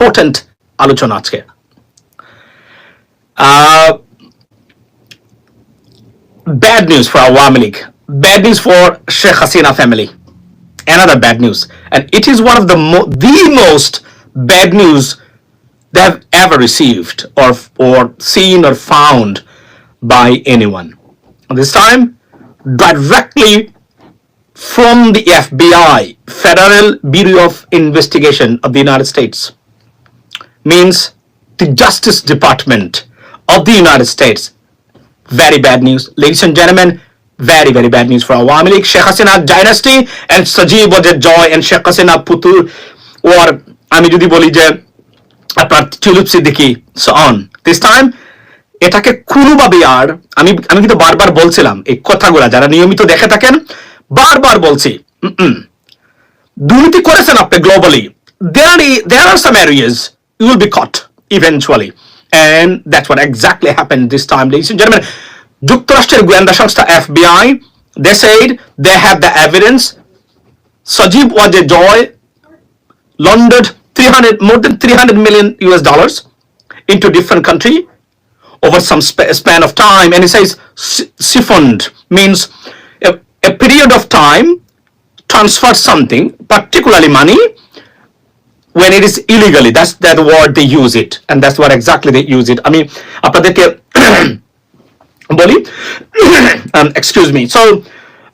Important আলোচনা আজকে bad news for Awami League bad news for Sheikh Hasina family another bad news and it is one of the mo- the most bad news they have ever received or or seen or found by anyone this time directly from the FBI Federal Bureau of Investigation of the United States Means the Justice Department of the United States very bad news. Ladies and gentlemen, very, very bad news for Awami League. Sheikh Hasina dynasty and Sajib a joy and Sheikh Hasina Putur or আমি যদি বলি যে আপনার Tulip Siddiqui so on. This time এটাকে কোনোভাবে আর আমি আমি কিন্তু বারবার বলছিলাম এই কথাগুলা যারা নিয়মিত দেখে থাকেন বারবার বলছি। দুর্নীতি করেছেন আপনি globally are there are some areas you will be caught eventually and that's what exactly happened this time ladies and gentlemen যুক্তরাষ্ট্রের গোয়েন্দা সংস্থা FBI they said they have the evidence Sajib was a joy laundered 300 more than 300 million US dollars into different country over some sp- span of time and he says si- siphoned means a, a period of time transfer something particularly money when it is illegally that's that word they use it and that's what exactly they use it আমি আপনাদেরকে বলি um, excuse me so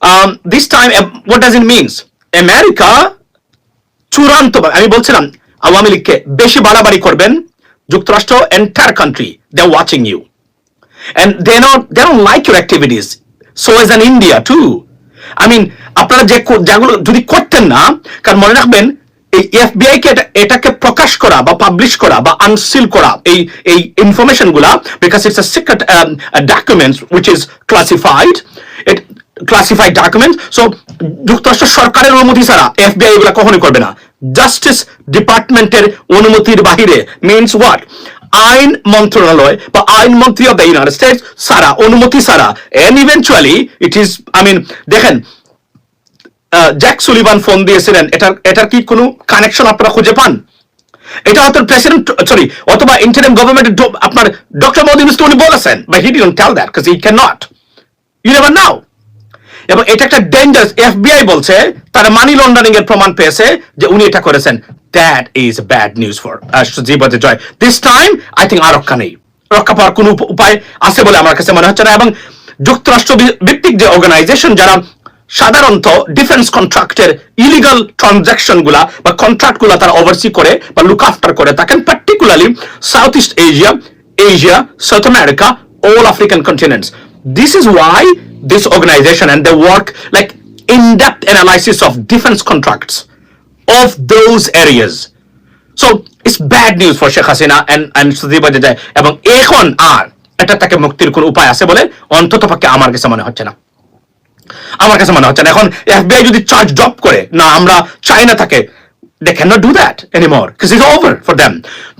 um, this time uh, what does it means America চূড়ান্ত আমি বলছিলাম আওয়ামী লীগকে বেশি বাড়াবাড়ি করবেন যুক্তরাষ্ট্র entire country they watching you and they not they don't like your activities so as an india too i mean আপনারা যে যেগুলো যদি করতেন না কারণ মনে রাখবেন এই এফবিআই কে এটাকে প্রকাশ করা বা পাবলিশ করা বা আনসিল করা, এই এই ইনফরমেশনগুলা because it's a secret documents which is classified it classified document so যুক্তরাষ্ট্র সরকারের অনুমতি ছাড়া এফবিআই এগুলা কখনোই করবে না। জাস্টিস ডিপার্টমেন্টের অনুমতির বাহিরে মিনস হোয়াট আইন মন্ত্রণালয় বা আইন মন্ত্রী অফ দ্য ইউনাইটেড স্টেটস সারা অনুমতি সারা and eventually it is I mean দেখেন জ্যাক সুলিভান ফোন দিয়েছিলেন। এটার এটার কি কোনো কানেকশন আপনারা খুঁজে পান? এটা হয়তো প্রেসিডেন্ট সরি অথবা ইন্টারিম গভর্নমেন্টের আপনার ডক্টর মোদী মিস্টার উনি বলেছেন but he didn't tell that because he can not you never know এবং এটা একটা ডেঞ্জারাস এফবিআই বলছে, তারা মানি লন্ডারিং এর প্রমাণ পেয়েছে যে উনি এটা করেছেন। That is bad news for জীবতে Joy. This time I think আর রক্ষা নেই। রক্ষা পাওয়ার কোনো উপ- উপায় আছে বলে আমার কাছে মনে হচ্ছে না। এবং যুক্তরাষ্ট্র ভিত্তিক যে অর্গানাইজেশন যারা সাধারণত ডিফেন্স কন্ট্রাক্টের ইলিগাল ট্রানজাকশনগুলা বা কন্ট্রাক্টগুলা তারা ওভারসি করে বা লুক আফটার করে থাকেন particularly South East Asia Asia South America all African continents this is why this organization and the work like in depth analysis of defence contracts of those areas so is bad news for Sheikh Hasina Sudipa যায় এবং এখন আর এটা তাকে মুক্তির কোন উপায় আছে বলে অন্তত পক্ষে আমার কাছে মনে হচ্ছে না। আমার কাছে মনে হচ্ছে না। এখন এফবিআই যদি চার্জ ড্রপ করে, না, আমরা চাই না তাকে they cannot do that anymore because it's over for them.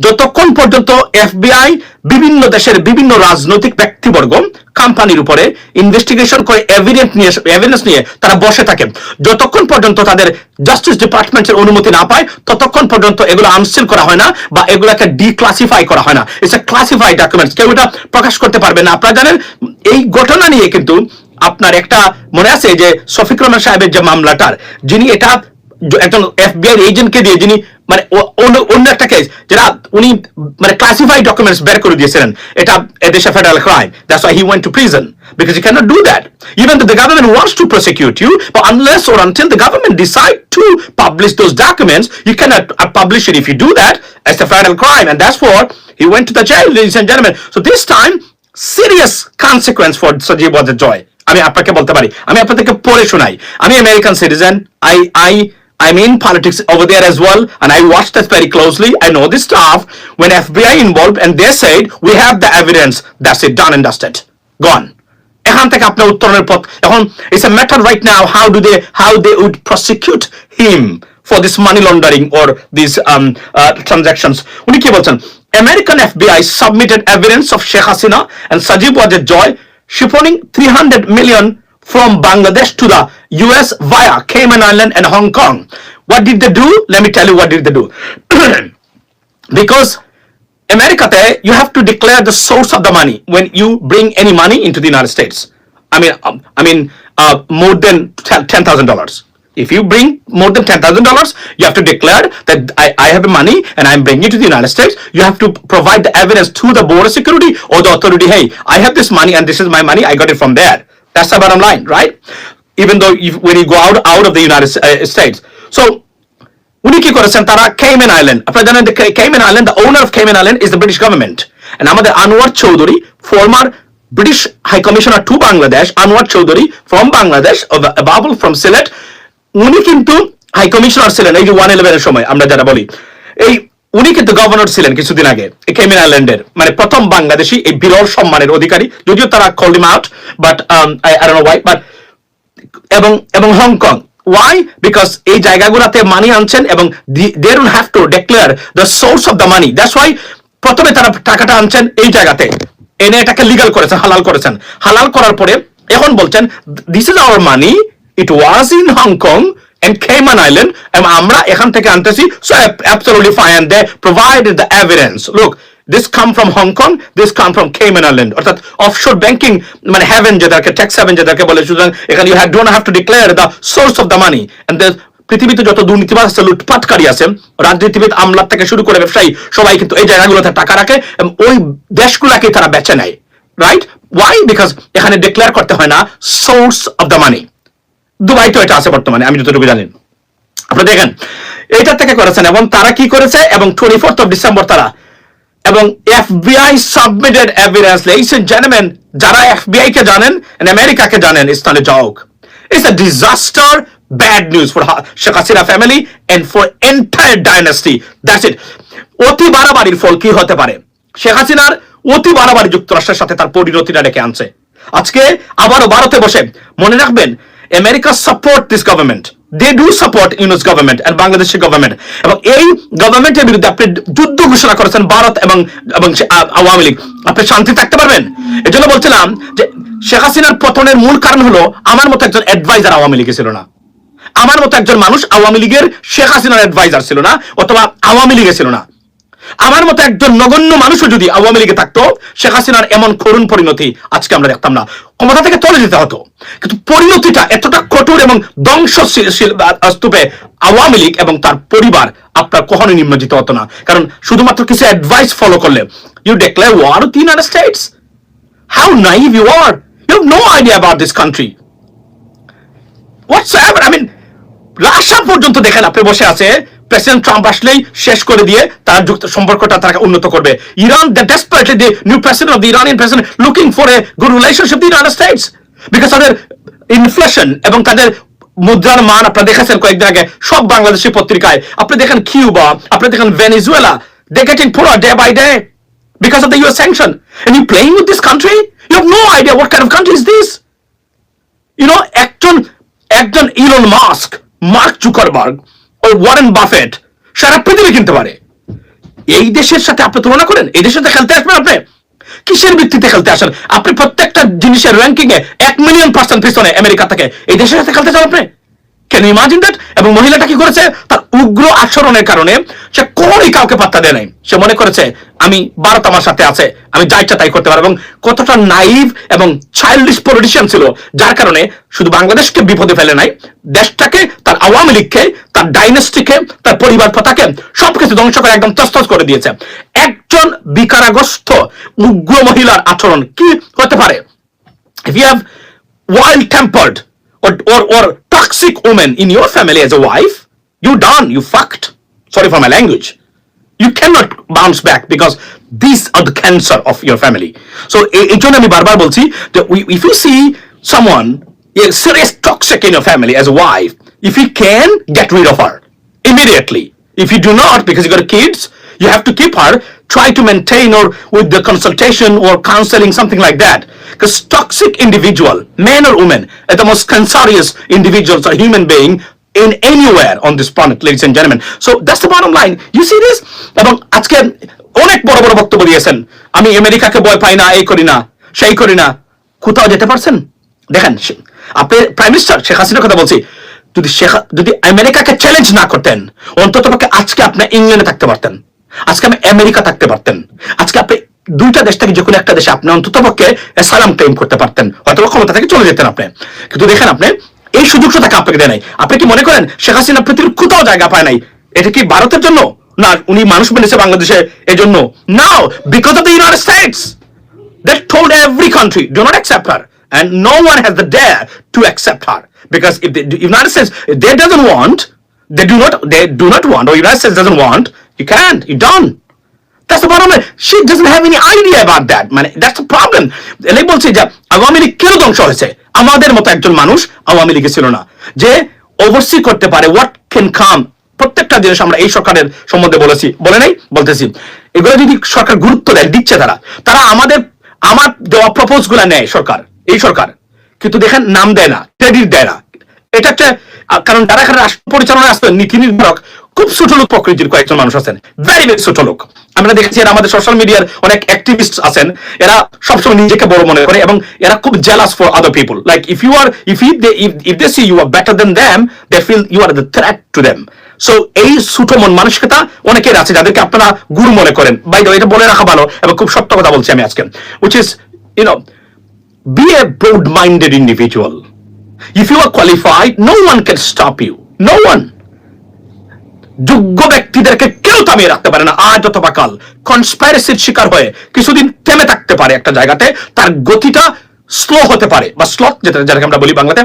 যতক্ষণ পর্যন্ত এফবিআই বিভিন্ন দেশের বিভিন্ন রাজনৈতিক ব্যক্তিবর্গ কোম্পানির উপরে ইনভেস্টিগেশন করে এভিডেন্স নিয়ে এভিডেন্স নিয়ে তারা বসে থাকে, যতক্ষণ পর্যন্ত তাদের জাস্টিস ডিপার্টমেন্টের অনুমতি না পায়, ততক্ষণ পর্যন্ত এগুলো আনসিল করা হয় না বা এগুলোকে ডিক্লাসিফাই করা হয় না। ইটস এ ক্লাসিফাইড ডকুমেন্টস কেউ এটা প্রকাশ করতে পারবে না। আপনারা জানেন, এই ঘটনা নিয়ে কিন্তু আপনার একটা মনে আছে যে শফিক রহমান সাহেবের যে মামলাটার যিনি এটা একজন এফবিআই এজেন্টকে দিয়ে যিনি মানে অন্য একটা কেস যেটা উনি মানে ক্লাসিফাইড ডকুমেন্টস বের করে দিয়েছিলেন এটা এদেশে federal crime that's why he went to prison cannot do that even though the government wants to prosecute you but unless or until the government decide to publish those documents you cannot uh, publish it if you do that as a federal crime and that's what he went to the jail ladies and gentlemen so this time serious consequence for joy আমি আপনাকে বলতে পারি আমি আপনাদেরকে পড়ে শোনাই আমি American citizen I I I'm in politics over there as well, and I watched that very closely. I know this stuff. When FBI involved, and they said we have the evidence. That's it, done and dusted, gone. এখান থেকে আপনার উত্তরণের পথ এখন it's a matter right now how do they how they would prosecute him for this money laundering or this transactions উনি কি বলছেন American FBI submitted evidence of Sheikh Hasina and Sajib Wajid Joy shifting 300 million from Bangladesh to the US via Cayman Island and Hong Kong. What did they do? Let me tell you what did they do. because America, you have to declare the source of the money when you bring any money into the United States. I mean, um, I mean, uh, more than ten thousand dollars. If you bring more than ten thousand dollars, you have to declare that I, I have money and I'm bringing it to the United States. You have to provide the evidence to the border security or the authority. Hey, I have this money and this is my money. I got it from there. That's the bottom line, right? Even though if, when you go out out of the United uh, States, so উনি কি করেছেন তারা Cayman island আপনারা জানেন Cayman Island the owner of Cayman Island is the British government and আমাদের Anwar Chowdhury former British high commissioner to Bangladesh Anwar Chowdhury from Bangladesh Babul from Sylhet উনি কিন্তু high commissioner ছিলেন, এই যে one ইলেভেনের সময়, আমরা যারা বলি। এই উনি কিন্তু গভর্নর ছিলেন কিছুদিন আগে কেমিন আইল্যান্ডের মানে প্রথম বাংলাদেশি এই বিরল সম্মানের অধিকারী। যদিও তারা call him out but I know why but এবং এবং হংকং ওয়াই বিকজ এই জায়গাগুলোতে মানি আনছেন এবং they don't have to declare the source of the money that's why প্রথমে তারা টাকাটা আনছেন এই জায়গাতে। এনে এটাকে লিগাল করেছেন, হালাল করেছেন। হালাল করার পরে এখন বলছেন this is our money it was in Hong Kong and Cayman Island এবং আমরা এখান থেকে আনতেছি। Absolutely fine they provided the evidence. Look, this come from Hong Kong, this come from Cayman Island. অর্থাৎ অফশোর ব্যাংকিং মানে haven যেটাকে tax haven যেটাকে বলে, সুতরাং এখানে you have don't have to declare the source of the money and পৃথিবীতে যত দুর্নীতিবাদ আছে, লুটপাটকারী আছে, রাজনীতিবিদ আমলার থেকে শুরু করে ব্যবসায়ী, সবাই কিন্তু এই জায়গাগুলোতে টাকা রাখে, এবং ওই দেশগুলোকে তারা বেচে নেয়। রাইট ওয়াই বিকজ এখানে ডিক্লেয়ার করতে হয় না source of the money Dubai তো এটা আছে বর্তমানে, আমি যতটুকু জানি। আপনারা দেখেন এটা থেকে করেছেন এবং তারা কি করেছে? এবং টোয়েন্টি ফোর্থ অফ ডিসেম্বর তারা। এবং FBI submitted evidence and gentleman যারা এফবিআই কে জানেন এন্ড আমেরিকাকে জানেন ইসলামে জওক it's a disaster bad news for Sheikh Hasina family and for entire dynasty that's it অতি বাড়াবাড়ির ফল কি হতে পারে? শেখ হাসিনার অতি বাড়াবাড়ি যুক্তরাষ্ট্রের সাথে তার পরিণতিটা ডেকে আনছে। আজকে আবারও ভারতে বসে মনে রাখবেন America support this government they do support Yunus government and বাংলাদেশের গভর্নমেন্ট এবং এই গভর্নমেন্টের বিরুদ্ধে আপনি যুদ্ধ ঘোষণা করেছেন ভারত এবং এবং আওয়ামী লীগ। আপনি শান্তি থাকতে পারবেন? এজন্য বলছিলাম যে শেখ হাসিনার পতনের মূল কারণ হলো আমার মতো একজন অ্যাডভাইজার আওয়ামী লীগে ছিল না। আমার মতো একজন মানুষ আওয়ামী লীগের শেখ হাসিনার অ্যাডভাইজার ছিল না অথবা আওয়ামী লীগে ছিল না। আমার মতো একজন নগণ্য মানুষও যদি আওয়ামী লীগে থাকতো, শেখ হাসিনার এমন করুণ পরিণতি আজকে আমরা দেখতাম না। ক্ষমতা থেকে চলে যেতে হতো। কিন্তু পরিণতিটা এতটা কঠোর এবং ধ্বংসশীল স্তূপে আওয়ামী লীগ এবং তার পরিবার আপনার কখনো নিম্নজিত হতো না। কারণ শুধুমাত্র কিছু অ্যাডভাইস ফলো করলে you declare war with United States how naive you are you have no idea about this country what's I mean Russia পর্যন্ত দেখেন, আপনি বসে আছে প্রেসিডেন্ট ট্রাম্প আসলেই শেষ করে দিয়ে তার যুক্ত সম্পর্কটা তারা উন্নত করবে Iran the desperately the new president of the Iranian president looking for a good relationship the United States because তাদের ইনফ্লেশন এবং তাদের মুদ্রার মান আপনারা দেখেছেন কয়েকদিন আগে সব বাংলাদেশি পত্রিকায় আপনি দেখেন কিউবা আপনি দেখেন ভেনিজুয়েলা দে গেটিং পুরো day by day because of the US sanction. And you playing with this country? You have no idea what kind of country is this. You know, Musk Mark Zuckerberg O Warren Buffett সারা পৃথিবী কিনতে পারে। এই দেশের সাথে আপনি তুলনা করেন? এই দেশের সাথে খেলতে আসবেন আপনি? কিসের ভিত্তিতে খেলতে আসেন? আপনি প্রত্যেকটা জিনিসের র্যাঙ্কিং এ এক মিলিয়ন পার্সেন্ট পিছনে আমেরিকা থেকে। এই দেশের সাথে খেলতে চান আপনি? কেন ইমাজিন দ্যাট এবং মহিলাটা কি করেছে? তার উগ্র আচরণের কারণে সে কোনোই কাউকে পাত্তা দেয় নাই। সে মনে করেছে, আমি ভারত আমার সাথে আছে, আমি যা ইচ্ছা তাই করতে পারব। এবং কতটা নাইভ এবং চাইল্ডিশ পলিটিশিয়ান ছিল, যার কারণে শুধু বাংলাদেশকে বিপদে ফেলে নাই, দেশটাকে, তার আওয়ামী লীগকে, তার ডাইনেস্টিকে তার পরিবার প্রথাকে সবকিছু ধ্বংস করে একদম তস্তস করে দিয়েছে। একজন বিকারাগ্রস্ত উগ্র মহিলার আচরণ কি হতে পারে? If you have wild tempered or, or, or toxic woman in your family as a wife, you done, you fucked. Sorry for my language. You cannot bounce back because these are the cancer of your family. So এই জন্য আমি বারবার বলছি যে we- if you see someone a serious toxic in your family as a wife, if you can get rid of her immediately. If you do not, because you got kids, you have to keep her, try to maintain or with the consultation or counseling, something like that. Because toxic individual, man or woman, are the most cancerous individuals or human being in anywhere on this planet, ladies and gentlemen. So that's the bottom line. You see this? অনেক বড় বড় বক্তব্য দিয়েছেন আমি আমেরিকাকে ভয় পাই না এই করি না সেই করি না কোথাও যেতে পারছেন দেখেন আপনি প্রাইম মিনিস্টার শেখ হাসিনার কথা বলছি যদি যদি আমেরিকাকে চ্যালেঞ্জ না করতেন অন্তত পক্ষে আজকে আপনি ইংল্যান্ডে থাকতে পারতেন আজকে আমি আমেরিকা থাকতে পারতেন। আজকে আপনি দুইটা দেশ থেকে যে কোনো একটা দেশে আপনি অন্তত পক্ষে সালাম ক্লেম করতে পারতেন। হয়তো ক্ষমতা থেকে চলে যেতেন আপনি। কিন্তু দেখেন আপনি, এই সুযোগ সুযোগ আপনাকে দেয় নাই। আপনি কি মনে করেন, শেখ হাসিনা পৃথিবীর কোথাও জায়গা পায় নাই? এটা কি ভারতের জন্য? না, উনি মানুষ মেনেছে বাংলাদেশে এই জন্য now because of the United States told every country, do not accept her. And no one has the dare to accept her. Because if the united states if they doesn't want, they do not, they do not want, or united states doesn't want you can't. You done that's the line. She doesn't have any idea about that. মানে that's the problem. এলাই বলছি যে, আওয়ামী লীগ কেন ধ্বংস হয়েছে? আমাদের মতো একজন মানুষ আওয়ামী লীগে ছিল না। যে ওভারসি করতে পারে হোয়াট ক্যান কাম প্রত্যেকটা জিনিস আমরা এই সরকারের সম্বন্ধে বলেছি। বলে নাই? বলতেছি। এগুলো যদি সরকার গুরুত্ব দেয়, দিচ্ছে তারা। তারা আমাদের, আমার দেওয়া প্রপোজগুলা নেয় সরকার, এই সরকার। কিন্তু দেখেন, নাম দেয় না ক্রেডিট দেয় না। এটা একটা কারণ তারা এখানে রাষ্ট্র পরিচালনায় আসবেন নীতি নির্ধারক। খুব ছোট লোক প্রকৃতির কয়েকজন মানুষ আছেন। ভেরি ভেরি ছোট লোক। আমরা দেখেছি এরা আমাদের সোশ্যাল মিডিয়ার অনেক অ্যাক্টিভিস্ট আছেন। এরা সবসময় নিজেকে বড় মনে করে এবং এরা খুব jealous for other people like if you are if if they if if they see you are better than them they feel you are the threat to them so এই ছোট মন মানসিকতা অনেকের আছে যাদেরকে আপনারা গুরু মনে করেন। বাই এটা বলে রাখা ভালো এবং খুব সত্য কথা বলছি আমি আজকে। Which is you know be a broad minded individual. If you are qualified, no one can stop you. No one. যোগ্য ব্যক্তিদেরকে কেউ থামিয়ে রাখতে পারে না আজ অথবা কাল কনস্পাইরেসির শিকার হয়ে কিছুদিন থেমে থাকতে পারে একটা জায়গাতে তার গতিটা স্লো হতে পারে বা স্লট যেটা যেটাকে আমরা বলি বাংলাতে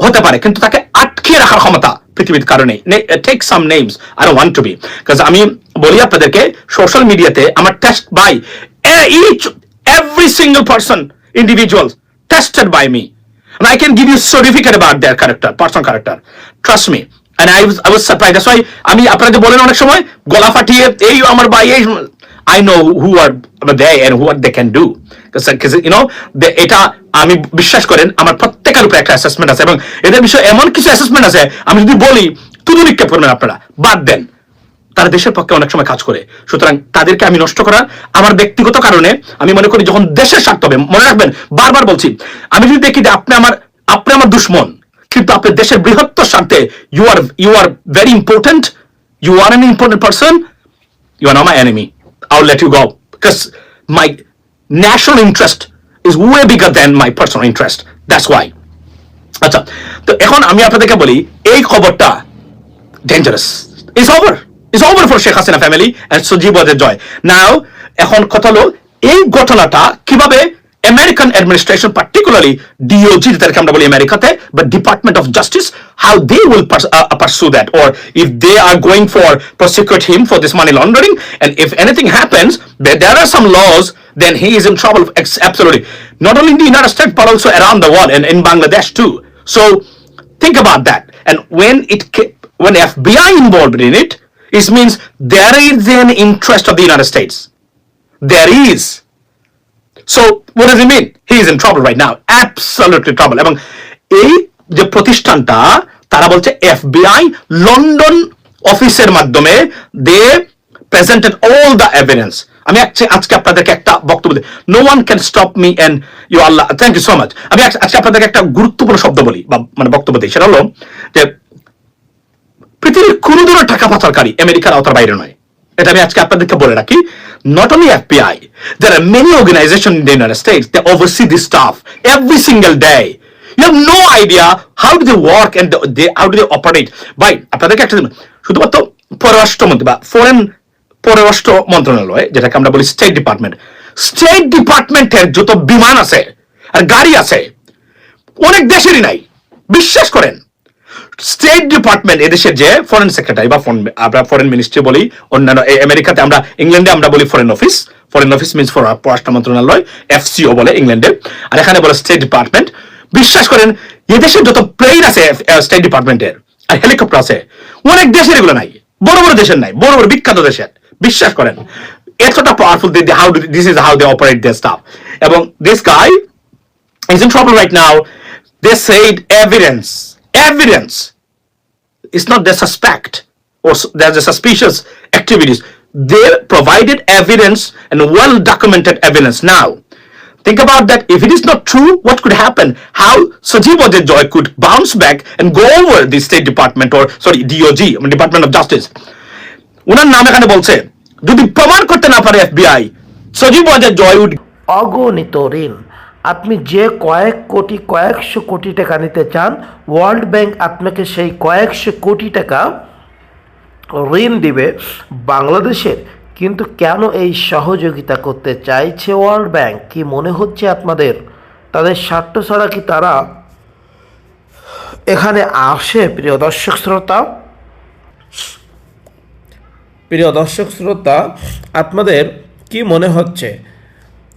হতে পারে কিন্তু তাকে আটকে রাখার ক্ষমতা পৃথিবীর কারণে take some names I want to be কাজ আমি বলি আপনাদেরকে সোশ্যাল মিডিয়াতে আমার test by each every single person, individuals, tested by me. And I can give you certificate about their character, character. Trust me. Why আমি আপনারা বলেন অনেক সময় গলা ফাটিয়ে এই আমার ভাই এই are they and what they can do. Because you know, they- এটা আমি বিশ্বাস করেন আমার প্রত্যেকের উপরে একটা অ্যাসেসমেন্ট আছে এবং এদের বিষয়ে এমন কিছু অ্যাসেসমেন্ট আছে আমি যদি বলি তুলে নিক্ষেপ করবেন আপনারা বাদ দেন। তারা দেশের পক্ষে অনেক সময় কাজ করে। সুতরাং তাদেরকে আমি নষ্ট করা আমার ব্যক্তিগত কারণে আমি মনে করি যখন দেশের স্বার্থ হবে মনে রাখবেন বারবার বলছি আমি যদি দেখি যে আপনি আমার আপনি আমার দুশ্মন কিন্তু আপনি দেশের বৃহত্তর স্বার্থে you are you are very important you are an important person you are my enemy will let you go my national interest is way bigger than my personal interest that's why আচ্ছা তো এখন আমি আপনাদেরকে বলি, এই খবরটা dangerous is over is over for Sheikh Hasina family and Sajeeb Joy now এখন কথা হলো, এই ঘটনাটা কীভাবে আমেরিকান অ্যাডমিনিস্ট্রেশন পার্টিকুলারলি ডিওজি যেটাকে আমরা বলি আমেরিকাতে বা department of justice how they will pursue that or if they are going for prosecute him for this money laundering and if anything happens there are some laws then he is in trouble ex- absolutely not only in the united states but also around the world and in bangladesh too so think about that and when it ca- when fbi involved in it it means there is an interest of the united states there is So, what does it mean? He is in trouble right now. Absolutely trouble. এবং এই যে প্রতিষ্ঠানটা, তারা বলছে FBI London অফিসের মাধ্যমে they presented all the evidence আমি আজকে আপনাদেরকে একটা বক্তব্য দিই। No one can stop me and you Allah thank you so much আমি আজ- আজকে আপনাদেরকে একটা গুরুত্বপূর্ণ শব্দ বলি, বা মানে বক্তব্য দিই। সেটা হলো যে, পৃথিবীর কোন ধরনের টাকা পাচারকারী আমেরিকার আওতার বাইরে নয়। এটা আমি আজকে আপনাদেরকে বলে রাখি not only FBI there are many organizations in the United States that oversee this stuff every single day. You have no idea how do they work and they, how do they operate. ভাই আপনাদেরকে একটা শুধুমাত্র পররাষ্ট্রমন্ত্রী বা foreign পররাষ্ট্র মন্ত্রণালয় যেটাকে আমরা বলি স্টেট ডিপার্টমেন্ট স্টেট ডিপার্টমেন্টের যত বিমান আছে আর গাড়ি আছে অনেক দেশেরই নাই। বিশ্বাস করেন স্টেট ডিপার্টমেন্ট এদেশের যে ফরেন সেক্রেটারি বা আমরা ফরেন মিনিস্ট্রি বলি অন্যান্য আমেরিকাতে আমরা ইংল্যান্ডে আমরা বলি foreign office foreign office means পররাষ্ট্র মন্ত্রণালয় এফসিও বলে ইংল্যান্ডে আর এখানে বলে স্টেট ডিপার্টমেন্ট বিশ্বাস করেন এদেশের যত প্লেন আছে স্টেট ডিপার্টমেন্টের আর হেলিকপ্টার আছে অনেক দেশের এগুলো নাই। বড় বড় দেশের নাই বড় বড় বিখ্যাত দেশের। বিশ্বাস করেন এতটা powerful how this is how they operate their staff এবং this guy is in trouble right now. They said evidence, evidence. It's not their suspect or there's a suspicious activities. They provided evidence and well documented evidence. Now, think about that. If it is not true, what could happen? How Sajiv Joy could bounce back and go over the State Department or sorry DOG, Department of Justice. ওনার নাম এখানে বলছে যদি প্রমাণ করতে না পারে FBI Sajeeb Wazed Joy would অগণিত ঋণ আপনি যে কয়েক কোটি, কয়েকশো কোটি টাকা নিতে চান ওয়ার্ল্ড ব্যাংক আপনাকে সেই কয়েকশো কোটি টাকা ঋণ দিবে বাংলাদেশের। কিন্তু কেন এই সহযোগিতা করতে চাইছে ওয়ার্ল্ড ব্যাংক কি মনে হচ্ছে আপনাদের? তাদের স্বার্থ ছাড়া কি তারা এখানে আসে, প্রিয় দর্শক শ্রোতা? প্রিয় দর্শক শ্রোতা, আপনাদের কি মনে হচ্ছে?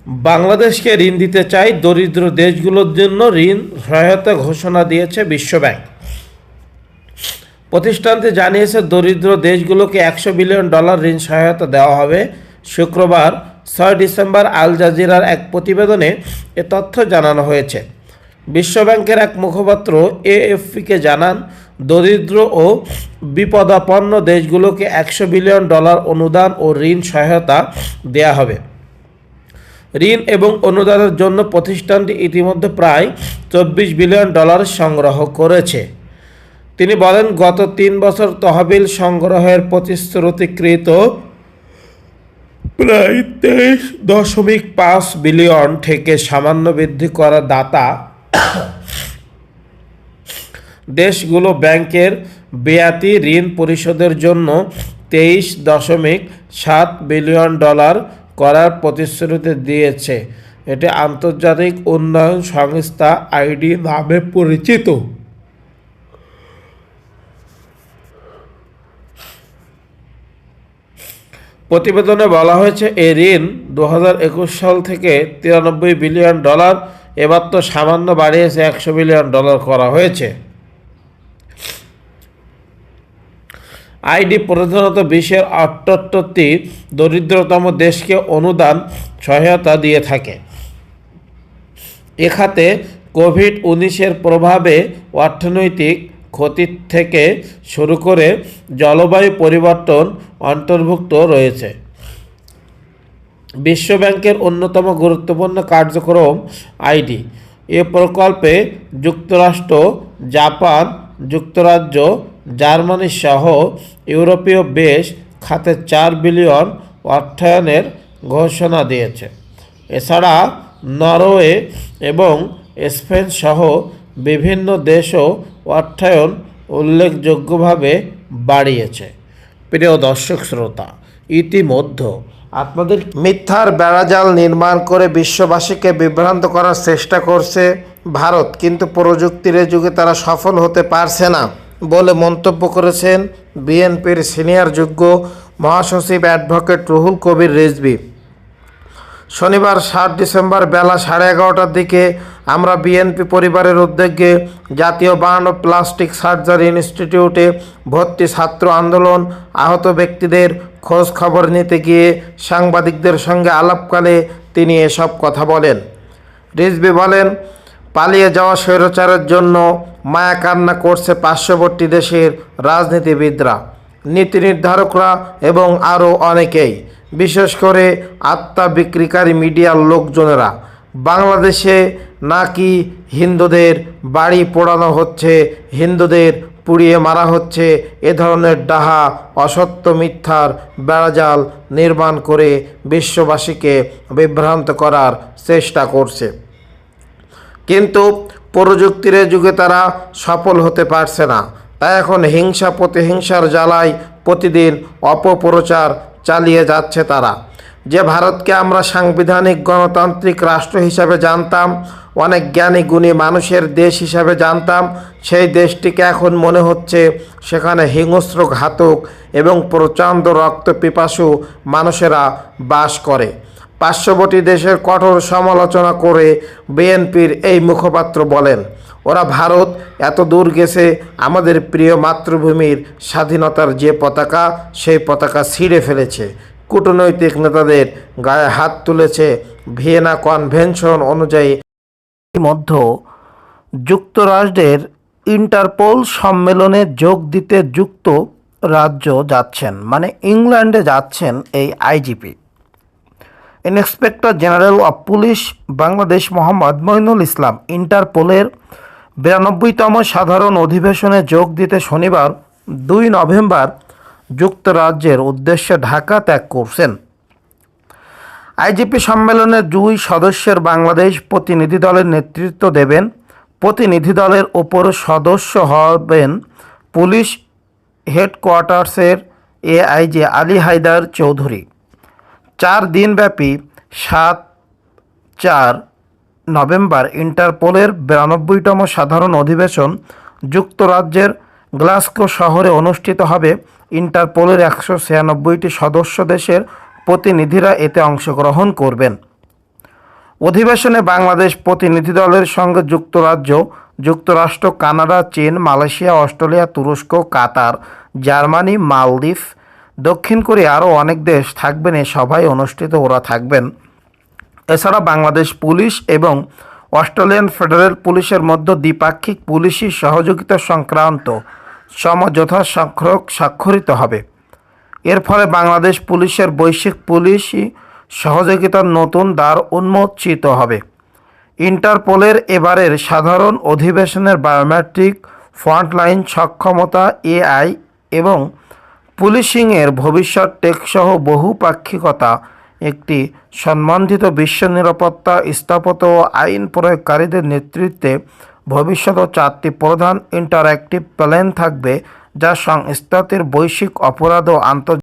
বাংলাদেশকে ঋণ দিতে চাই দরিদ্র দেশগুলোর জন্য ঋণ সহায়তা ঘোষণা দিয়েছে বিশ্বব্যাংক। প্রতিষ্ঠানটি জানিয়েছে, দরিদ্র দেশগুলোকে একশো বিলিয়ন ডলার ঋণ সহায়তা দেওয়া হবে। শুক্রবার, ছয় ডিসেম্বর আল জাজিরার এক প্রতিবেদনে এ তথ্য জানানো হয়েছে। বিশ্বব্যাংকের এক মুখপাত্র এএফপিকে জানান, দরিদ্র ও বিপদাপন্ন দেশগুলোকে একশো বিলিয়ন ডলার অনুদান ও ঋণ সহায়তা দেয়া হবে। ঋণ এবং অনুদানের জন্য প্রতিষ্ঠানটি ইতিমধ্যে প্রায় চব্বিশ বিলিয়ন ডলার সংগ্রহ করেছে। তিনি বলেন, গত তিন বছর তহবিল সংগ্রহের প্রতিশ্রুতিকৃত প্রায় তেইশ দশমিক পাঁচ বিলিয়ন থেকে সামান্য বৃদ্ধি করা দাতা দেশগুলো ব্যাংকের বেয়াতি ঋণ পরিশোধের জন্য তেইশ দশমিক সাত বিলিয়ন ডলার করার প্রতিশ্রুতি দিয়েছে। এটি আন্তর্জাতিক উন্নয়ন সংস্থা আইডি নামে পরিচিত। প্রতিবেদনে বলা হয়েছে এই ঋণ দু হাজার একুশ সাল থেকে তিরানব্বই বিলিয়ন ডলার, এবার তো সামান্য বাড়িয়েছে একশো বিলিয়ন ডলার করা হয়েছে। আইডি প্রধানত বিশ্বের আটাত্তরটি দরিদ্রতম দেশকে অনুদান সহায়তা দিয়ে থাকে। এ খাতে কোভিড উনিশের প্রভাবে অর্থনৈতিক ক্ষতি থেকে শুরু করে জলবায়ু পরিবর্তন অন্তর্ভুক্ত রয়েছে। বিশ্বব্যাংকের অন্যতম গুরুত্বপূর্ণ কার্যক্রম আইডি। এ প্রকল্পে যুক্তরাষ্ট্র, জাপান, যুক্তরাজ্য জার্মানি সহ ইউরোপীয় বেশ খাতে চার বিলিয়ন অর্থায়নের ঘোষণা দিয়েছে। এছাড়া নরওয়ে এবং স্পেন সহ বিভিন্ন দেশও অর্থায়ন উল্লেখযোগ্যভাবে বাড়িয়েছে। প্রিয় দর্শক শ্রোতা, ইতিমধ্যে আপনাদের মিথ্যার বেড়াজাল নির্মাণ করে বিশ্ববাসীকে বিভ্রান্ত করার চেষ্টা করছে ভারত, কিন্তু প্রযুক্তির যুগে তারা সফল হতে পারছে না। বলে মন্তব্য করেছেন বিএনপির সিনিয়র যোগ্য মহাসচিব অ্যাডভোকেট রুহুল কবির রেজবি শনিবার সাত ডিসেম্বর বেলা সাড়ে এগারোটার দিকে আমরা বিএনপি পরিবারের উদ্যোগে জাতীয় বার্ন প্লাস্টিক সার্জারি ইনস্টিটিউটে ভর্তি ছাত্র আন্দোলন, আহত ব্যক্তিদের খোঁজ খবর নিতে গিয়ে সাংবাদিকদের সঙ্গে আলাপকালে তিনি এসব কথা বলেন। রিজবি বলেন, পালিয়ে যাওয়া স্বৈরাচারের জন্য মায়া কান্না করছে পার্শ্ববর্তী দেশের রাজনীতিবিদরা, নীতি নির্ধারকরা এবং আরও অনেকেই, বিশেষ করে আত্মা বিক্রিকারী মিডিয়ার লোকজনেরা। বাংলাদেশে নাকি হিন্দুদের বাড়ি পোড়ানো হচ্ছে, হিন্দুদের পুড়িয়ে মারা হচ্ছে, এ ধরনের ডাহা, অসত্য মিথ্যার বেড়াজাল নির্মাণ করে বিশ্ববাসীকে বিভ্রান্ত করার চেষ্টা করছে। কিন্তু প্রযুক্তির যুগে তারা সফল হতে পারছে না। তাই এখন হিংসা প্রতিহিংসার জ্বালায় প্রতিদিন অপপ্রচার চালিয়ে যাচ্ছে তারা। যে ভারতকে আমরা সাংবিধানিক গণতান্ত্রিক রাষ্ট্র হিসাবে জানতাম, অনেক জ্ঞানী গুণী মানুষের দেশ হিসাবে জানতাম, সেই দেশটিকে এখন মনে হচ্ছে সেখানে হিংস্র ঘাতক এবং প্রচণ্ড রক্ত পিপাসু মানুষেরা বাস করে। পার্শ্ববর্তী দেশের কঠোর সমালোচনা করে বিএনপির এই মুখপাত্র বলেন, ওরা ভারত এত দূর গেছে, আমাদের প্রিয় মাতৃভূমির স্বাধীনতার যে পতাকা, সেই পতাকা ছিঁড়ে ফেলেছে। কূটনৈতিক নেতাদের গায়ে হাত তুলেছে ভিয়েনা কনভেনশন অনুযায়ী। মধ্য যুক্তরাষ্ট্রের ইন্টারপোল সম্মেলনে যোগ দিতে যুক্ত রাজ্য যাচ্ছেন মানে ইংল্যান্ডে যাচ্ছেন এই IGP. Inspector general of police Bangladesh Mohammad Moinul Islam ইন্টারপোলের বিরানব্বইতম সাধারণ অধিবেশনে যোগ দিতে শনিবার দুই নভেম্বর যুক্তরাজ্যের উদ্দেশ্যে ঢাকা ত্যাগ করছেন। আইজিপি সম্মেলনে দুই সদস্যের বাংলাদেশ প্রতিনিধি দলের নেতৃত্ব দেবেন। প্রতিনিধি দলের ওপর সদস্য হবেন পুলিশ হেডকোয়ার্টার্সের এআইজি আলী হায়দার চৌধুরী। চার দিনব্যাপী সাত চার নভেম্বর ইন্টারপোলের বিরানব্বইতম সাধারণ অধিবেশন যুক্তরাজ্যের গ্লাসগো শহরে অনুষ্ঠিত হবে। ইন্টারপোলের একশো ছিয়ানব্বইটি সদস্য দেশের প্রতিনিধিরা এতে অংশগ্রহণ করবেন। অধিবেশনে বাংলাদেশ প্রতিনিধি দলের সঙ্গে যুক্তরাজ্য, যুক্তরাষ্ট্র, কানাডা, চীন, মালয়েশিয়া, অস্ট্রেলিয়া, তুরস্ক, কাতার, জার্মানি, মালদ্বীপ দক্ষিণ কোরিয়া আরও অনেক দেশ থাকবেন, এ সভায় অনুষ্ঠিত ওরা থাকবেন। এছাড়া বাংলাদেশ পুলিশ এবং অস্ট্রেলিয়ান ফেডারেল পুলিশের মধ্যে দ্বিপাক্ষিক পুলিশি সহযোগিতা সংক্রান্ত সমঝোতা স্বাক্ষর স্বাক্ষরিত হবে। এর ফলে বাংলাদেশ পুলিশের বৈশ্বিক পুলিশি সহযোগিতার নতুন দ্বার উন্মোচিত হবে। ইন্টারপোলের এবারের সাধারণ অধিবেশনের বায়োমেট্রিক ফ্রন্টলাইন সক্ষমতা এআই এবং পুলিশিংয়ের ভবিষ্যৎ টেকসহ বহুপাক্ষিকতা একটি সম্বন্ধিত বিশ্ব নিরাপত্তা স্থাপত্য ও আইন প্রয়োগকারীদের নেতৃত্বে ভবিষ্যত চারটি প্রধান ইন্টারঅ্যাক্টিভ প্ল্যান থাকবে, যা সংস্থাটির বৈশ্বিক অপরাধ ও আন্তর্জাতিক